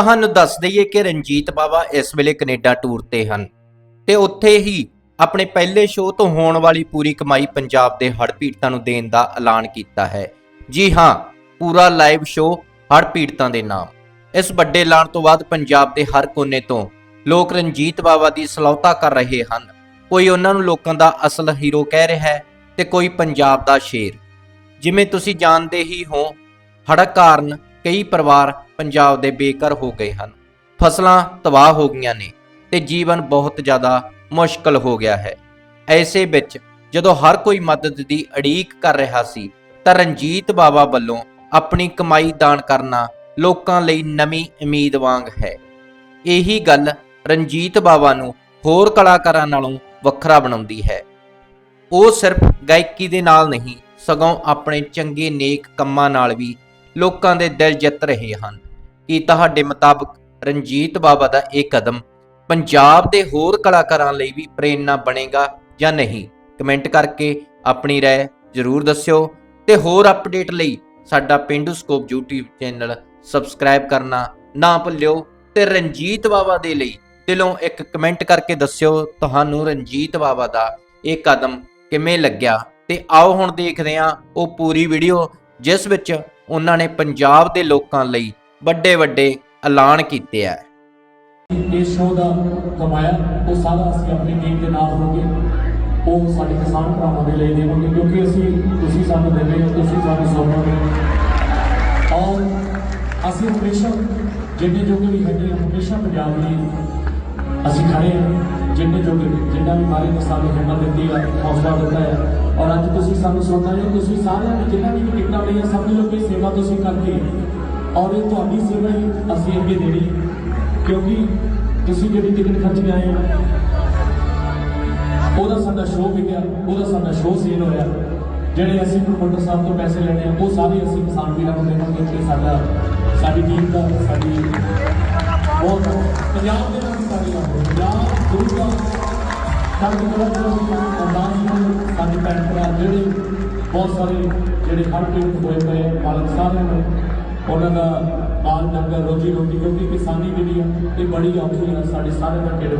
ਤੁਹਾਨੂੰ ਦੱਸ ਦਈਏ ਕਿ ਰਣਜੀਤ ਬਾਵਾ ਇਸ ਵੇਲੇ ਕੈਨੇਡਾ ਟੂਰ ਤੇ ਹਨ ਤੇ ਉੱਥੇ ਹੀ ਆਪਣੇ ਪਹਿਲੇ ਸ਼ੋਅ ਤੋਂ ਹੋਣ ਵਾਲੀ ਪੂਰੀ ਕਮਾਈ ਪੰਜਾਬ ਦੇ ਹੜ੍ਹ ਪੀੜਤਾਂ ਨੂੰ ਦੇਣ ਦਾ ਐਲਾਨ ਕੀਤਾ ਹੈ। ਜੀ ਹਾਂ, ਪੂਰਾ ਲਾਈਵ ਸ਼ੋਅ ਹੜ੍ਹ ਪੀੜਤਾਂ ਦੇ ਨਾਮ। ਇਸ ਵੱਡੇ ਐਲਾਨ ਤੋਂ ਬਾਅਦ ਪੰਜਾਬ ਦੇ ਹਰ ਕੋਨੇ ਤੋਂ ਲੋਕ ਰਣਜੀਤ ਬਾਵਾ ਦੀ ਸਲਾਹਤਾ ਕਰ ਰਹੇ ਹਨ। ਕੋਈ ਉਹਨਾਂ ਨੂੰ ਲੋਕਾਂ ਦਾ ਅਸਲ ਹੀਰੋ ਕਹਿ ਰਿਹਾ ਹੈ ਤੇ ਕੋਈ ਪੰਜਾਬ ਦਾ ਸ਼ੇਰ। ਜਿਵੇਂ ਤੁਸੀਂ ਜਾਣਦੇ ਹੀ ਹੋ, ਹੜ੍ਹ ਕਾਰਨ ਕਈ ਪਰਿਵਾਰ ਪੰਜਾਬ ਦੇ ਬੇਘਰ ਹੋ ਗਏ ਹਨ। ਫਸਲਾਂ ਤਬਾਹ ਹੋ ਗਈਆਂ ਨੇ ਤੇ ਜੀਵਨ ਬਹੁਤ ਜ਼ਿਆਦਾ ਮੁਸ਼ਕਲ ਹੋ ਗਿਆ ਹੈ। ਐਸੇ ਵਿੱਚ ਜਦੋਂ ਹਰ ਕੋਈ ਮਦਦ ਦੀ ਅੜੀਕ ਕਰ ਰਿਹਾ ਸੀ, ਤਾਂ ਰਣਜੀਤ ਬਾਵਾ ਵੱਲੋਂ ਆਪਣੀ ਕਮਾਈ ਦਾਨ ਕਰਨਾ ਲੋਕਾਂ ਲਈ ਨਵੀਂ ਉਮੀਦ ਵਾਂਗ ਹੈ। ਇਹੀ ਗੱਲ ਰਣਜੀਤ ਬਾਵਾ ਨੂੰ ਹੋਰ ਕਲਾਕਾਰਾਂ ਨਾਲੋਂ ਵੱਖਰਾ ਬਣਾਉਂਦੀ ਹੈ। ਉਹ ਸਿਰਫ ਗਾਇਕੀ ਦੇ ਨਾਲ ਨਹੀਂ, ਸਗੋਂ ਆਪਣੇ ਚੰਗੇ ਨੇਕ ਕੰਮਾਂ ਨਾਲ ਵੀ ਲੋਕਾਂ ਦੇ ਦਿਲ ਜਿੱਤ ਰਹੇ ਹਨ। ਕੀ ਤੁਹਾਡੇ ਮੁਤਾਬਕ ਰਣਜੀਤ ਬਾਬਾ ਦਾ ਇਹ ਕਦਮ ਪੰਜਾਬ ਦੇ ਹੋਰ ਕਲਾਕਾਰਾਂ ਲਈ ਵੀ ਪ੍ਰੇਰਣਾ ਬਣੇਗਾ ਜਾਂ ਨਹੀਂ? ਕਮੈਂਟ ਕਰਕੇ ਆਪਣੀ ਰਾਏ ਜ਼ਰੂਰ ਦੱਸਿਓ ਤੇ ਹੋਰ ਅਪਡੇਟ ਲਈ ਸਾਡਾ Pindu Scope YouTube channel subscribe ਕਰਨਾ ਨਾ ਭੁੱਲਿਓ ਤੇ ਰਣਜੀਤ ਬਾਬਾ ਦੇ ਲਈ ਦਿਲੋਂ ਇੱਕ ਕਮੈਂਟ ਕਰਕੇ ਦੱਸਿਓ ਤੁਹਾਨੂੰ ਰਣਜੀਤ ਬਾਬਾ ਦਾ ਇਹ ਕਦਮ ਕਿਵੇਂ ਲੱਗਿਆ? ਤੇ ਆਓ ਹੁਣ ਦੇਖਦੇ ਹਾਂ ਉਹ ਪੂਰੀ ਵੀਡੀਓ ਜਿਸ ਵਿੱਚ ਉਹਨਾਂ ਨੇ ਪੰਜਾਬ ਦੇ ਲੋਕਾਂ ਲਈ ਵੱਡੇ ਵੱਡੇ ਐਲਾਨ ਕੀਤੇ ਆ। ਇਸ ਸ਼ੋਅ ਦਾ ਕਮਾਇਆ, ਉਹ ਸਾਰਾ ਅਸੀਂ ਆਪਣੀ ਟੀਮ ਦੇ ਨਾਲ ਹੋਗੇ। ਉਹ ਸਾਡੇ ਕਿਸਾਨ ਭਰਾਵਾਂ ਦੇ ਲਈ ਦੇਵਾਂਗੇ, ਕਿਉਂਕਿ ਅਸੀਂ, ਤੁਸੀਂ ਸਾਨੂੰ ਦਿੰਦੇ ਹੋ, ਤੁਸੀਂ ਸਾਨੂੰ ਸੌਂਪੋਗੇ। ਔਰ ਅਸੀਂ ਹਮੇਸ਼ਾ ਜਿੰਨੇ ਜੋਗੇ ਵੀ ਹੈਗੇ ਹਮੇਸ਼ਾ ਪੰਜਾਬ ਲਈ ਅਸੀਂ ਖੜੇ ਹਾਂ ਜਿੰਨੇ ਜੋਗੇ, ਜਿੰਨਾ ਵੀ ਮਾਰੇ ਨੇ, ਸਾਨੂੰ ਹਿੰਮਤ ਦਿੱਤੀ ਆ, ਹੌਸਲਾ ਦਿੱਤਾ ਹੈ ਔਰ ਅੱਜ ਤੁਸੀਂ ਸਾਨੂੰ ਸੁਣਨਾ ਹੈ ਤੁਸੀਂ ਸਾਰਿਆਂ ਨੇ ਜਿੰਨਾ ਵੀ ਟਿਕਟਾਂ ਲਈਆਂ ਸਮਝ ਲਓ ਕਿ ਸੇਵਾ ਤੁਸੀਂ ਕਰਕੇ ਔਰ ਇਹ ਤੁਹਾਡੀ ਸੇਵਾ ਹੀ ਅਸੀਂ ਅੱਗੇ ਦੇਣੀ ਕਿਉਂਕਿ ਤੁਸੀਂ ਜਿਹੜੀ ਟਿਕਟ ਖਰਚ ਕੇ ਆਏ ਹੋ ਉਹਦਾ ਸਾਡਾ ਸ਼ੋਅ ਵਿਕਿਆ ਉਹਦਾ ਸਾਡਾ ਸ਼ੋਅ ਸੇਲ ਹੋਇਆ। ਜਿਹੜੇ ਅਸੀਂ ਪ੍ਰਮੋਟਰ ਸਾਹਿਬ ਤੋਂ ਪੈਸੇ ਲੈਣੇ ਆ ਉਹ ਸਾਰੇ ਅਸੀਂ ਕਿਸਾਨ ਵੀਰਾਂ ਨੂੰ ਦੇਵਾਂਗੇ ਕਿ ਸਾਡਾ ਸਾਡੀ ਟੀਮ ਦਾ ਸਾਡੀ ਬਹੁਤ ਪੰਜਾਬ ਦੇ ਨਾਲ ਸਾਡੀ ਗੱਲ ਪੰਜਾਬ ਗੁਰੂ ਸਾਡੇ ਕੋਲ ਸਰਦਾਰ ਸਾਡੇ ਭੈਣ ਭਰਾ ਜਿਹੜੇ ਬਹੁਤ ਸਾਰੇ ਜਿਹੜੇ ਹਰ ਪੀੜਤ ਹੋਏ ਪਏ ਆ, ਮਾਲਕ ਸਾਹਿਬ ਨੂੰ ਉਹਨਾਂ ਦਾ ਬਾਲ ਡੰਗਰ ਰੋਜੀ ਰੋਟੀ ਕਿਉਂਕਿ ਕਿਸਾਨੀ ਜਿਹੜੀ ਆ, ਇਹ ਬੜੀ ਔਖੀ ਆ, ਸਾਡੇ ਸਾਰੇ ਦਾ ਢਿੱਡ